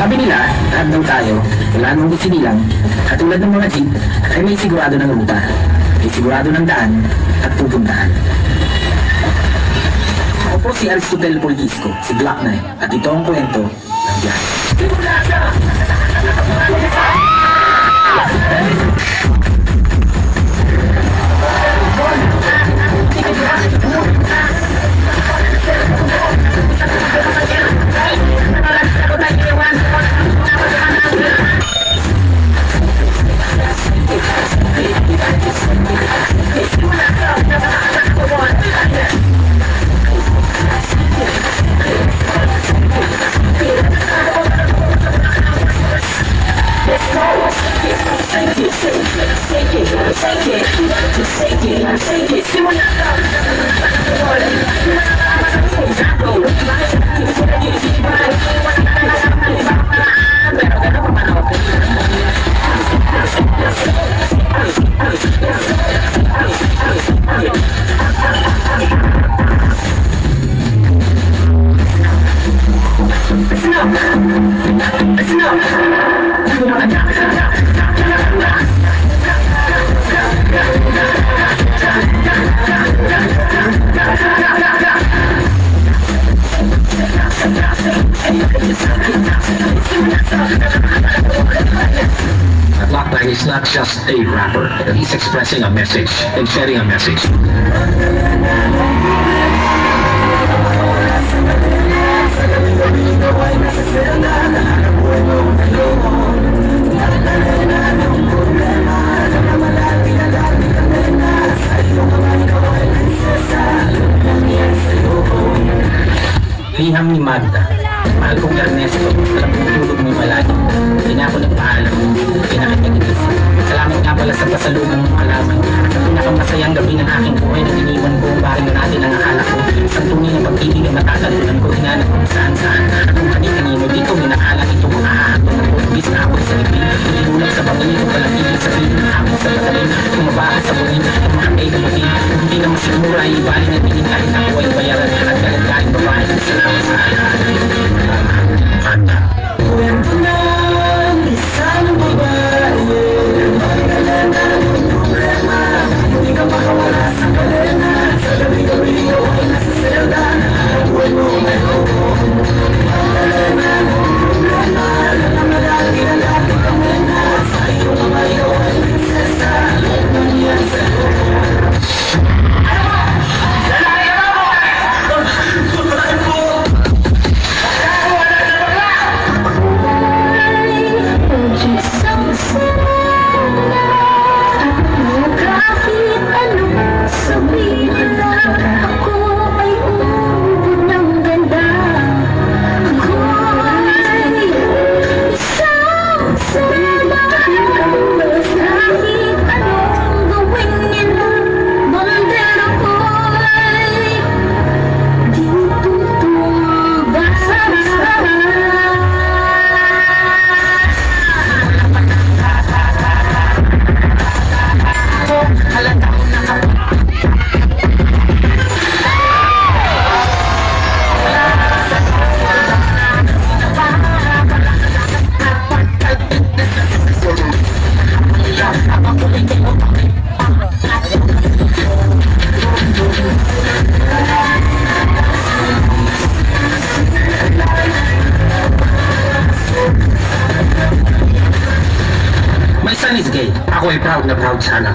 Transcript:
Sabi nila, lahat daw tayo, wala nang sinilang, katulad ng mga jeep, ay may sigurado ng ruta, may sigurado ng daan at pupuntahan. Ako po si Aristotle Polgisco, si Black Knight, at ito ang kwento ng Black. Knight is not just a rapper. He's expressing a message and sharing a message. Ni Magda. Mahal kong Ernesto, alam kong tulog mo malagi. Hindi na ako nagpaalam, pinakitigilis. Salamat nga pala sa pasalubong ng alaman. Sa pinakamasayang gabi ng aking buhay na iniwan ko ang bahay natin ang akala ko. Sa tunay na pag-ibig na matatalunan ko, hinanap kung saan saan. At kung kani-kanino dito, minakala ito mga i without the Montana.